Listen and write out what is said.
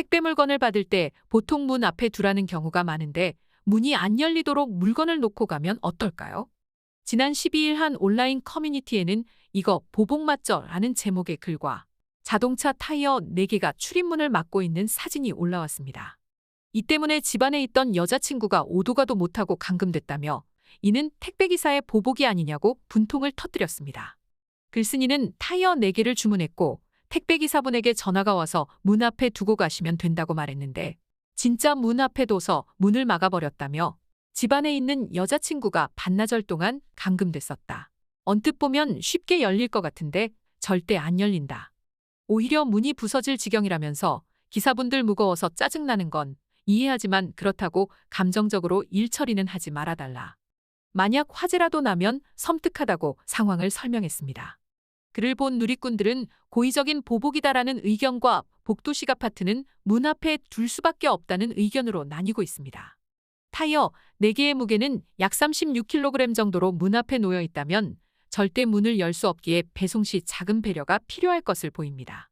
택배 물건을 받을 때 보통 문 앞에 두라는 경우가 많은데 문이 안 열리도록 물건을 놓고 가면 어떨까요? 지난 12일 한 온라인 커뮤니티에는 이거 보복 맞죠? 라는 제목의 글과 자동차 타이어 4개가 출입문을 막고 있는 사진이 올라왔습니다. 이 때문에 집안에 있던 여자친구가 오도가도 못하고 감금됐다며 이는 택배기사의 보복이 아니냐고 분통을 터뜨렸습니다. 글쓴이는 타이어 4개를 주문했고 택배기사분에게 전화가 와서 문 앞에 두고 가시면 된다고 말했는데 진짜 문 앞에 둬서 문을 막아버렸다며 집안에 있는 여자친구가 반나절 동안 감금됐었다. 언뜻 보면 쉽게 열릴 것 같은데 절대 안 열린다. 오히려 문이 부서질 지경이라면서 기사분들 무거워서 짜증나는 건 이해하지만 그렇다고 감정적으로 일 처리는 하지 말아달라. 만약 화재라도 나면 섬뜩하다고 상황을 설명했습니다. 글을 본 누리꾼들은 고의적인 보복이다라는 의견과 복도식 아파트는 문 앞에 둘 수밖에 없다는 의견으로 나뉘고 있습니다. 타이어 4개의 무게는 약 36kg 정도로 문 앞에 놓여 있다면 절대 문을 열 수 없기에 배송 시 작은 배려가 필요할 것을 보입니다.